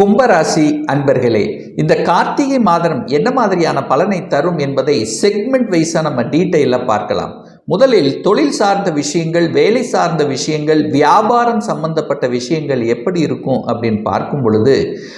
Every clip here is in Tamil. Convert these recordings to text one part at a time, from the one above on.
கும்பராசி அன்பர்களே இந்த கார்த்திகை மாதம் என்ன மாதிரியான பலனை தரும் என்பதை செக்மெண்ட் வைஸாக நம்ம டீட்டெயிலில் பார்க்கலாம். முதலில் தொழில் சார்ந்த விஷயங்கள் வேலை சார்ந்த விஷயங்கள் வியாபாரம் சம்பந்தப்பட்ட விஷயங்கள் எப்படி இருக்கும் அப்படின்னு பார்க்கும் பொழுது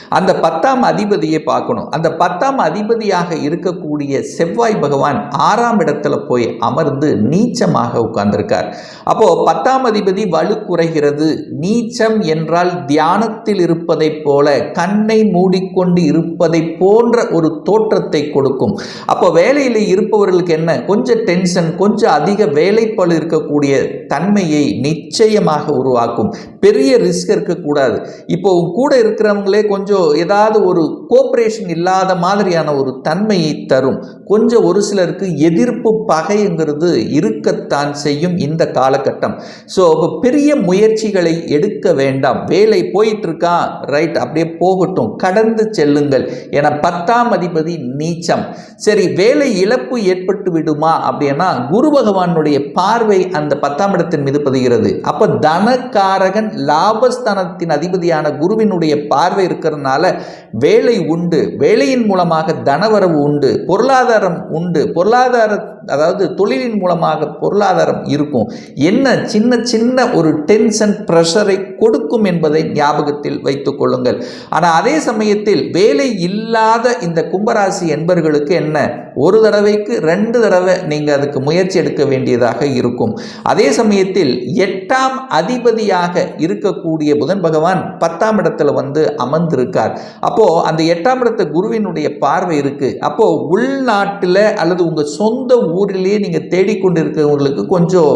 அந்த பத்தாம் அதிபதியை பார்க்கணும். அந்த பத்தாம் அதிபதியாக இருக்கக்கூடிய செவ்வாய் பகவான் ஆறாம் இடத்துல போய் அமர்ந்து நீச்சமாக உட்கார்ந்திருக்கார். அப்போ பத்தாம் அதிபதி வலு குறைகிறது. நீச்சம் என்றால் தியானத்தில் இருப்பதைப் போல கண்ணை மூடிக்கொண்டு இருப்பதை போன்ற ஒரு தோற்றத்தை கொடுக்கும். அப்போ வேலையில் இருப்பவர்களுக்கு என்ன? கொஞ்சம் டென்ஷன் கொஞ்சம் அதிக வேலைப்பளு இருக்கக்கூடிய தன்மையை நிச்சயமாக உருவாக்கும். பெரிய ரிஸ்க் இருக்கக்கூடாது. இப்போ கூட இருக்கிறவங்களே கொஞ்சம் ஏதாவது ஒரு கோஆப்ரேஷன் இல்லாத மாதிரியான ஒரு தன்மையை தரும். கொஞ்சம் ஒரு சிலருக்கு எதிர்ப்பு பகைங்கிறது இருக்கத்தான் செய்யும் இந்த காலகட்டம். ஸோ இப்போ பெரிய முயற்சிகளை எடுக்க வேண்டாம். வேலை போயிட்டு இருக்கா ரைட் அப்படியே போகட்டும். கடந்து செல்லுங்கள். என பத்தாம் அதிபதி நீச்சம். சரி வேலை இழப்பு ஏற்பட்டு விடுமா அப்படின்னா குரு பகவான் பகவானுடைய பார்வை அந்த பத்தாம் இடத்தின் மீது பதிகிறது. அப்போ தனக்காரகன் லாபஸ்தானத்தின் அதிபதியான குருவினுடைய பார்வை இருக்கிறதுனால வேலை உண்டு. வேலையின் மூலமாக தனவரவு உண்டு. பொருளாதாரம் உண்டு. பொருளாதார அதாவது தொழிலின் மூலமாக பொருளாதாரம் இருக்கும். என்ன சின்ன சின்ன ஒரு டென்ஷன் ப்ரெஷரை கொடுக்கும் என்பதை ஞாபகத்தில் வைத்துக் கொள்ளுங்கள். ஆனால் அதே சமயத்தில் வேலை இல்லாத இந்த கும்பராசி என்பர்களுக்கு என்ன? ஒரு தடவைக்கு ரெண்டு தடவை நீங்கள் அதுக்கு முயற்சி எடுக்க வேண்டியதாக இருக்கும். அதே சமயத்தில் எட்டாம் அதிபதியாக இருக்கக்கூடிய புதன் பகவான் பத்தாம் இடத்துல வந்து அமர்ந்திருக்கார். அப்போ அந்த எட்டாம் இடத்த குருவினுடைய பார்வை இருக்கு. அப்போ உள்நாட்டில் அல்லது உங்கள் சொந்த ஊரிலேயே நீங்கள் தேடிக்கொண்டு இருக்கிறவங்களுக்கு கொஞ்சம்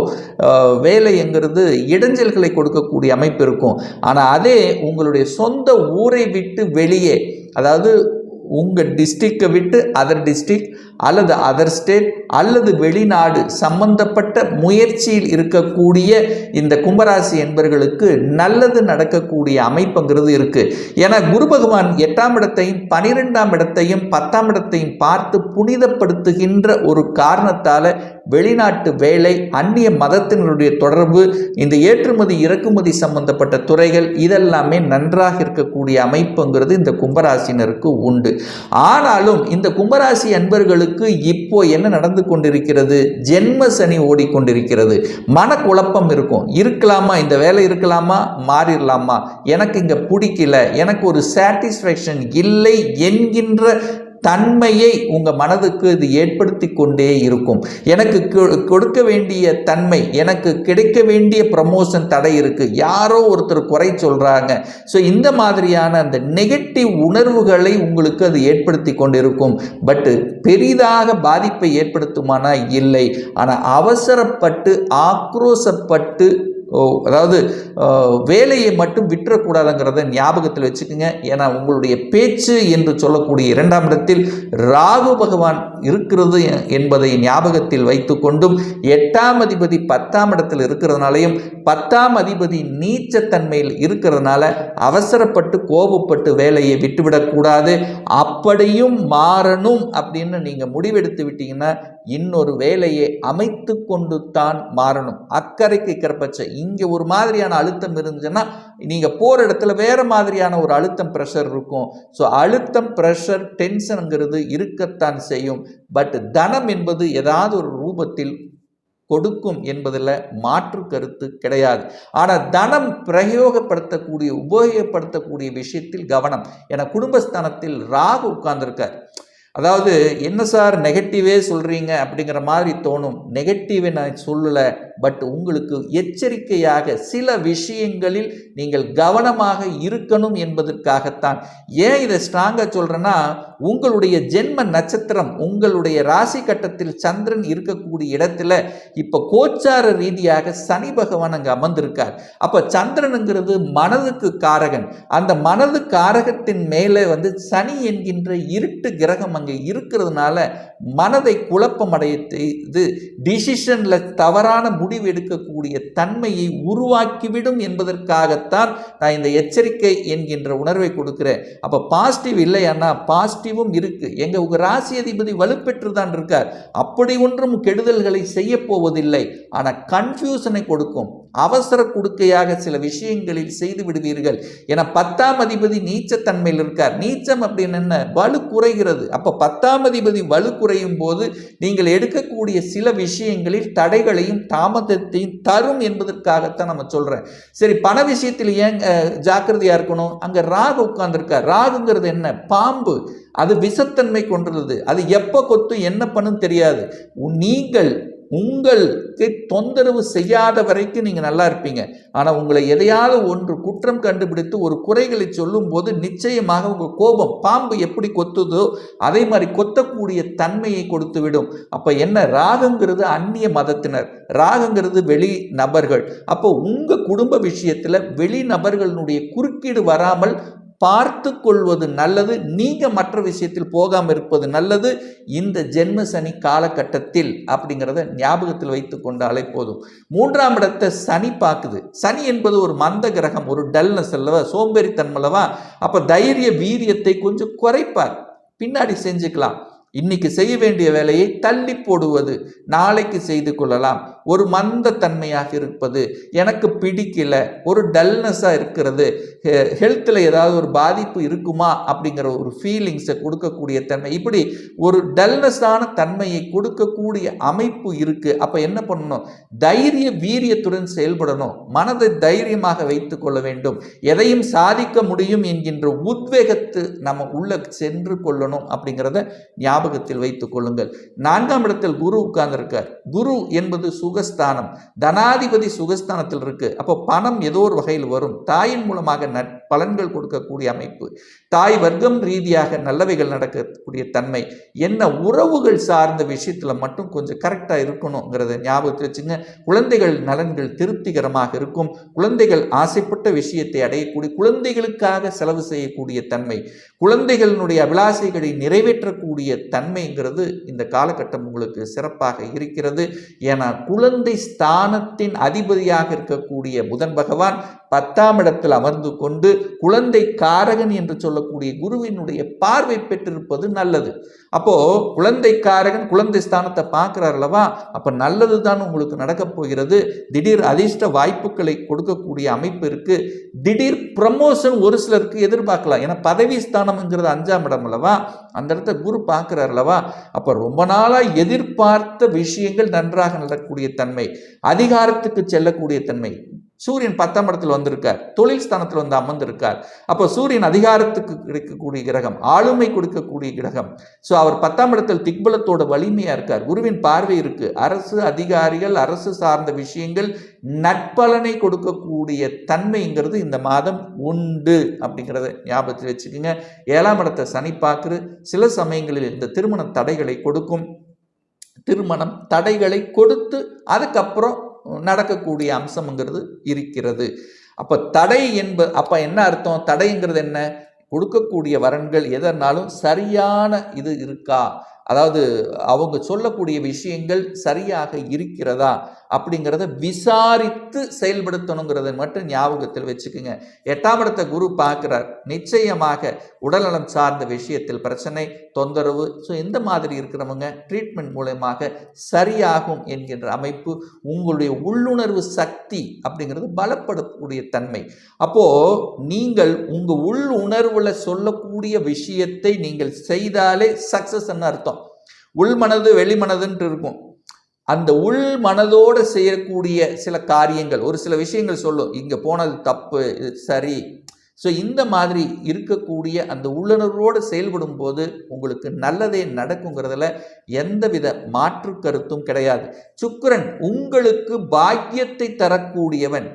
வேலைங்கிறது இடைஞ்சல்களை கொடுக்கக்கூடிய அமைப்பு இருக்கும். ஆனால் அதே உங்களுடைய சொந்த ஊரை விட்டு வெளியே அதாவது உங்கள் டிஸ்ட்ரிக்டை விட்டு அதர் டிஸ்ட்ரிக்ட் அல்லது அதர் ஸ்டேட் அல்லது வெளிநாடு சம்பந்தப்பட்ட முயற்சியில் இருக்கக்கூடிய இந்த கும்பராசி என்பர்களுக்கு நல்லது நடக்கக்கூடிய அமைப்புங்கிறது இருக்குது ஏன்னா குரு பகவான் எட்டாம் இடத்தையும் பனிரெண்டாம் இடத்தையும் பத்தாம் இடத்தையும் பார்த்து புனிதப்படுத்துகின்ற ஒரு காரணத்தால் வெளிநாட்டு வேலை அந்நிய மதத்தினருடைய தொடர்பு இந்த ஏற்றுமதி இறக்குமதி சம்பந்தப்பட்ட துறைகள் இதெல்லாமே நன்றாக இருக்கக்கூடிய அமைப்புங்கிறது இந்த கும்பராசினருக்கு உண்டு. ஆனாலும் இந்த கும்பராசி அன்பர்களுக்கு இப்போ என்ன நடந்து கொண்டிருக்கிறது? ஜென்ம சனி ஓடிக்கொண்டிருக்கிறது. மனக்குழப்பம் இருக்கும். இருக்கலாமா? இந்த வேலை இருக்கலாமா? மாறிடலாமா? எனக்கு இங்கே பிடிக்கல. எனக்கு ஒரு சாட்டிஸ்ஃபேக்ஷன் இல்லை என்கின்ற தன்மையை உங்கள் மனதுக்கு இது ஏற்படுத்தி கொண்டே இருக்கும். எனக்கு கொ- கொடுக்க வேண்டிய தன்மை எனக்கு கிடைக்க வேண்டிய ப்ரமோஷன் தடை இருக்குது யாரோ ஒருத்தர் குறை சொல்கிறாங்க ஸோ இந்த மாதிரியான அந்த நெகட்டிவ் உணர்வுகளை உங்களுக்கு அது ஏற்படுத்தி கொண்டிருக்கும். பட்டு பெரிதாக பாதிப்பை ஏற்படுத்துமானா இல்லை. ஆனால் அவசரப்பட்டு ஆக்ரோசப்பட்டு அதாவது வேலையை மட்டும் விட்டுறக்கூடாதுங்கிறத ஞாபகத்தில் வச்சுக்கோங்க. ஏன்னா உங்களுடைய பேச்சு என்று சொல்லக்கூடிய இரண்டாம் இடத்தில் ராகு பகவான் இருக்கிறது என்பதை ஞாபகத்தில் வைத்து கொண்டும் எட்டாம் அதிபதி பத்தாம் இடத்தில் இருக்கிறதுனாலையும் பத்தாம் அதிபதி நீச்சத்தன்மையில் இருக்கிறதுனால அவசரப்பட்டு கோபப்பட்டு வேலையை விட்டுவிடக்கூடாது. அப்படியும் மாறணும் அப்படின்னு நீங்கள் முடிவெடுத்து விட்டீங்கன்னா இன்னொரு வேலையை அமைத்து கொண்டு தான் மாறணும். அக்கறைக்கு இக்கறப்பச்ச இங்கே ஒரு மாதிரியான அழுத்தம் இருந்துச்சுன்னா நீங்கள் போகிற இடத்துல வேறு மாதிரியான ஒரு அழுத்தம் ப்ரெஷர் இருக்கும். ஸோ அழுத்தம் ப்ரெஷர் டென்ஷனுங்கிறது இருக்கத்தான் செய்யும். பட் தனம் என்பது ஏதாவது ஒரு ரூபத்தில் கொடுக்கும் என்பதில் மாற்று கருத்து கிடையாது. ஆனால் தனம் பிரயோகப்படுத்தக்கூடிய உபயோகப்படுத்தக்கூடிய விஷயத்தில் கவனம். என குடும்பஸ்தானத்தில் ராகு உட்கார்ந்துருக்கார். அதாவது என்ன சார் நெகட்டிவே சொல்கிறீங்க அப்படிங்கிற மாதிரி தோணும். நெகட்டிவை நான் சொல்லலை பட் உங்களுக்கு எச்சரிக்கையாக சில விஷயங்களில் நீங்கள் கவனமாக இருக்கணும் என்பதற்காகத்தான். ஏன் இதை ஸ்ட்ராங்காக சொல்கிறேன்னா உங்களுடைய ஜென்ம நட்சத்திரம் உங்களுடைய ராசி கட்டத்தில் சந்திரன் இருக்கக்கூடிய இடத்துல இப்போ கோச்சார ரீதியாக சனி பகவான் அங்கே அமர்ந்திருக்கார். அப்போ சந்திரனுங்கிறது மனதுக்கு காரகன். அந்த மனது காரகத்தின் மேலே வந்து சனி என்கின்ற இருட்டு கிரகம் அங்கே இருக்கிறதுனால மனதை குழப்பமடைய செய்து டிசிஷனில் தவறான முடிவு எடுக்கக்கூடிய தன்மையை உருவாக்கிவிடும் என்பதற்காகத்தான் நான் இந்த எச்சரிக்கை என்கின்ற உணர்வை கொடுக்கிறேன். அப்போ பாசிட்டிவ் இல்லையானா பாசிட்டிவும் இருக்கு. எங்கள் உங்க ராசி அதிபதி வலுப்பெற்று தான் இருக்கார். அப்படி ஒன்றும் கெடுதல்களை செய்ய போவதில்லை. ஆனால் கன்ஃபியூஷனை கொடுக்கும். அவசர குடுக்கையாக சில விஷயங்களில் செய்து விடுவீர்கள். என பத்தாம் அதிபதி நீச்சத்தன்மையில் இருக்கார். நீச்சம் அப்படின்னு என்ன? வலு குறைகிறது. அப்போ பத்தாம் அதிபதி வலு குறையும் போது நீங்கள் எடுக்கக்கூடிய சில விஷயங்களில் தடைகளையும் தாமதத்தையும் தரும் என்பதற்காகத்தான் நம்ம சொல்கிறேன் சரி பண விஷயத்தில் ஏன் ஜாக்கிரதையாக இருக்கணும்? அங்கே ராகு உட்கார்ந்துருக்கார். ராகுங்கிறது என்ன? பாம்பு. அது விஷத்தன்மை கொண்டுள்ளது அது எப்போ கொத்தும் என்ன பண்ணும் தெரியாது. நீங்கள் உங்களுக்கு தொந்தரவு செய்யாத வரைக்கும் நீங்கள் நல்லா இருப்பீங்க. ஆனால் உங்களை எதையாவது ஒன்று குற்றம் கண்டுபிடித்து ஒரு குறைகளை சொல்லும்போது நிச்சயமாக உங்கள் கோபம் பாம்பு எப்படி கொத்துதோ அதே மாதிரி கொத்தக்கூடிய தன்மையை கொடுத்து விடும் அப்போ என்ன? ராகங்கிறது அந்நிய மதத்தினர். ராகங்கிறது வெளி நபர்கள். அப்போ உங்கள் குடும்ப விஷயத்தில் வெளி நபர்களுடைய குறுக்கீடு வராமல் பார்த்து கொள்வது நல்லது நீங்க மற்ற விஷயத்தில் போகாமல் இருப்பது நல்லது. இந்த ஜென்ம சனி காலகட்டத்தில் அப்படிங்கிறத ஞாபகத்தில் வைத்து கொண்டாலே போதும். மூன்றாம் இடத்தை சனி பார்க்குது. சனி என்பது ஒரு மந்த கிரகம் ஒரு டல்னஸ் அல்லவா சோம்பேறித்தன்மல்லவா அப்போ தைரிய வீரியத்தை கொஞ்சம் குறைப்பார். பின்னாடி செஞ்சுக்கலாம். இன்னைக்கு செய்ய வேண்டிய வேலையை தள்ளி போடுவது நாளைக்கு செய்து கொள்ளலாம். ஒரு மந்த தன்மையாக இருப்பது எனக்கு பிடிக்கல ஒரு டல்னஸாக இருக்கிறது ஹெல்த்தில் ஏதாவது ஒரு பாதிப்பு இருக்குமா அப்படிங்கிற ஒரு ஃபீலிங்ஸை கொடுக்கக்கூடிய தன்மை. இப்படி ஒரு டல்னஸான தன்மையை கொடுக்கக்கூடிய அமைப்பு இருக்குது அப்போ என்ன பண்ணணும்? தைரிய வீரியத்துடன் செயல்படணும். மனதை தைரியமாக வைத்து கொள்ள வேண்டும். எதையும் சாதிக்க முடியும் என்கின்ற உத்வேகத்து நம்ம உள்ள சென்று கொள்ளணும் அப்படிங்கிறத ஞாபகம் ஞாபகத்தில் வைத்துக் கொள்ளுங்கள். நான்காம் இடத்தில் குரு உட்கார்ந்திருக்கார். குரு என்பது சுகஸ்தானம். தனாதிபதி சுகஸ்தானத்தில் இருக்கு. அப்போ பணம் ஏதோ ஒரு வகையில் வரும். தாயின் மூலமாக நற்பலன்கள் கொடுக்கக்கூடிய அமைப்பு. தாய் வர்க்கம் ரீதியாக நல்லவைகள் நடக்கக்கூடிய தன்மை. என்ன உறவுகள் சார்ந்த விஷயத்துல மட்டும் கொஞ்சம் கரெக்டாக இருக்கணுங்கிறத ஞாபகத்தில் வச்சுங்க. குழந்தைகள் நலன்கள் திருப்திகரமாக இருக்கும். குழந்தைகள் ஆசைப்பட்ட விஷயத்தை அடையக்கூடிய குழந்தைகளுக்காக செலவு செய்யக்கூடிய தன்மை. குழந்தைகளினுடைய அபிலாசைகளை நிறைவேற்றக்கூடிய தன்மைங்கிறது இந்த காலகட்டம் உங்களுக்கு சிறப்பாக இருக்கிறது. ஏன்னா குழந்தை ஸ்தானத்தின் அதிபதியாக இருக்கக்கூடிய புதன் பகவான் பத்தாம் இடத்தில் அமர்ந்து கொண்டு குழந்தை காரகன் என்று சொல்லக்கூடிய குருவினுடைய பார்வை பெற்றிருப்பது நல்லது. அப்போ குழந்தை காரகன் குழந்தை ஸ்தானத்தை பார்க்கிறார் அல்லவா? அப்ப நல்லது தான் உங்களுக்கு நடக்கப் போகிறது. திடீர் அதிர்ஷ்ட வாய்ப்புகளை கொடுக்கக்கூடிய அமைப்பு இருக்கு. திடீர் ப்ரமோஷன் ஒரு சிலருக்கு எதிர்பார்க்கலாம். ஏன்னா பதவி ஸ்தானம்ங்கிறது அஞ்சாம் இடம் அல்லவா? அந்த இடத்த குரு பார்க்கிறார் அல்லவா அப்ப ரொம்ப நாளா எதிர்பார்த்த விஷயங்கள் நன்றாக நடக்கக்கூடிய தன்மை அதிகாரத்துக்கு செல்லக்கூடிய தன்மை சூரியன் பத்தாம் இடத்தில் வந்திருக்கார். தொழில் ஸ்தானத்தில் வந்து அமர்ந்திருக்கார். அப்போ சூரியன் அதிகாரத்துக்கு கிடைக்கக்கூடிய கிரகம் ஆளுமை கொடுக்கக்கூடிய கிரகம். ஸோ அவர் பத்தாம் இடத்தில் திக்பலத்தோட வலிமையாக இருக்கார். குருவின் பார்வை இருக்கு. அரசு அதிகாரிகள் அரசு சார்ந்த விஷயங்கள் நட்பலனை கொடுக்கக்கூடிய தன்மைங்கிறது இந்த மாதம் உண்டு அப்படிங்கிறத ஞாபகத்தில் வச்சுக்கோங்க. ஏழாம் இடத்தை சனி பார்க்குற சில சமயங்களில் இந்த திருமண தடைகளை கொடுக்கும். திருமணம் தடைகளை கொடுத்து அதுக்கப்புறம் நடக்கக்கூடிய அம்சம்ங்கிறது இருக்கிறது. அப்போ தடை என்ப அப்போ என்ன அர்த்தம்? தடைங்கிறது என்ன? கொடுக்கக்கூடிய வரன்கள் எதனாலும் சரியான இது இருக்கா? அதாவது அவங்க சொல்லக்கூடிய விஷயங்கள் சரியாக இருக்கிறதா அப்படிங்கிறத விசாரித்து செயல்படுத்தணுங்கிறத மட்டும் ஞாபகத்தில் வச்சுக்கோங்க. எட்டாம் இடத்தை குரு பார்க்குறார். நிச்சயமாக உடல்நலம் சார்ந்த விஷயத்தில் பிரச்சனை தொந்தரவு ஸோ இந்த மாதிரி இருக்கிறவங்க ட்ரீட்மெண்ட் மூலயமாக சரியாகும் என்கின்ற அமைப்பு உங்களுடைய உள்ளுணர்வு சக்தி அப்படிங்கிறது பலப்படக்கூடிய தன்மை. அப்போ நீங்கள் உங்கள் உள் உணர்வில் சொல்லக்கூடிய விஷயத்தை நீங்கள் செய்தாலே சக்சஸ்ன்னு அர்த்தம். உள்மனது வெளிமனதுன்ட்டு இருக்கும். அந்த உள் மனதோடு செய்யக்கூடிய சில காரியங்கள் ஒரு சில விஷயங்கள் சொல்லும். இங்கே போனது தப்பு இது சரி. ஸோ இந்த மாதிரி இருக்கக்கூடிய அந்த உள்ளுணர்வோடு செயல்படும் போது உங்களுக்கு நல்லதே நடக்குங்கிறதுல எந்தவித மாற்று கருத்தும் கிடையாது. சுக்கரன் உங்களுக்கு பாக்கியத்தை தரக்கூடியவன்.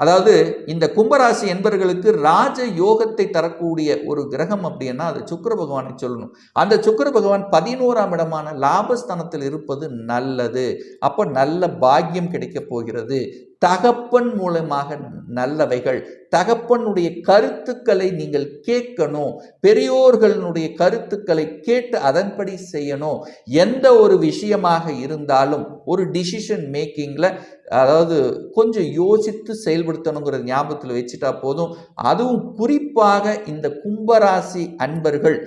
அதாவது இந்த கும்பராசி என்பர்களுக்கு ராஜ யோகத்தை தரக்கூடிய ஒரு கிரகம் அப்படின்னா அது சுக்கர பகவானை சொல்லணும். அந்த சுக்கிர பகவான் பதினோராம் இடமான லாபஸ்தானத்தில் இருப்பது நல்லது. அப்போ நல்ல பாக்கியம் கிடைக்கப் போகிறது. தகப்பன் மூலமாக நல்லவைகள் தகப்பனுடைய கருத்துக்களை நீங்கள் கேட்கணும் பெரியோர்களுடைய கருத்துக்களை கேட்டு அதன்படி செய்யணும். எந்த ஒரு விஷயமாக இருந்தாலும் ஒரு டிசிஷன் மேக்கிங்கில் அதாவது கொஞ்சம் யோசித்து செயல்படுத்தணுங்கிற ஞாபகத்தில் வச்சுட்டா போதும். அதுவும் குறிப்பாக இந்த கும்பராசி அன்பர்கள்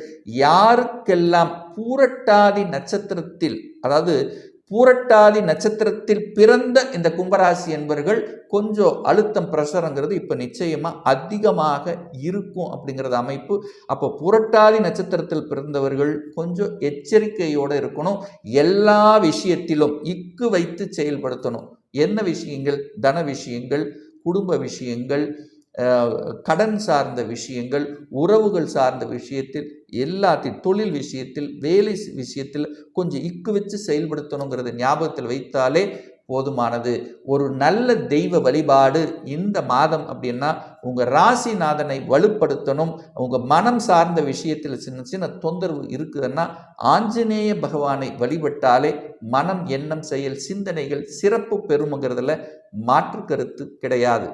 யாருக்கெல்லாம் பூரட்டாதி நட்சத்திரத்தில் அதாவது பூரட்டாதி நட்சத்திரத்தில் பிறந்த இந்த கும்பராசி என்பவர்கள் கொஞ்சம் அழுத்தம் ப்ரெஷருங்கிறது இப்போ நிச்சயமாக அதிகமாக இருக்கும் அப்படிங்கிறது அமைப்பு. அப்போ புரட்டாதி நட்சத்திரத்தில் பிறந்தவர்கள் கொஞ்சம் எச்சரிக்கையோடு இருக்கணும். எல்லா விஷயத்திலும் இக்கு வைத்து செயல்படுத்தணும். என்ன விஷயங்கள்? தன விஷயங்கள் குடும்ப விஷயங்கள் கடன் சார்ந்த விஷயங்கள் உறவுகள் சார்ந்த விஷயத்தில் எல்லாத்தையும் தொழில் விஷயத்தில் வேலை விஷயத்தில் கொஞ்சம் இக்கு வச்சு செயல்படுத்தணுங்கிறத ஞாபகத்தில் வைத்தாலே போதுமானது. ஒரு நல்ல தெய்வ வழிபாடு இந்த மாதம் அப்படின்னா உங்கள் ராசிநாதனை வலுப்படுத்தணும். உங்கள் மனம் சார்ந்த விஷயத்தில் சின்ன சின்ன தொந்தரவு இருக்குதுன்னா ஆஞ்சநேய பகவானை வழிபட்டாலே மனம் எண்ணம் செயல் சிந்தனைகள் சிறப்பு பெறுமுங்கிறதுல மாற்று கருத்து கிடையாது.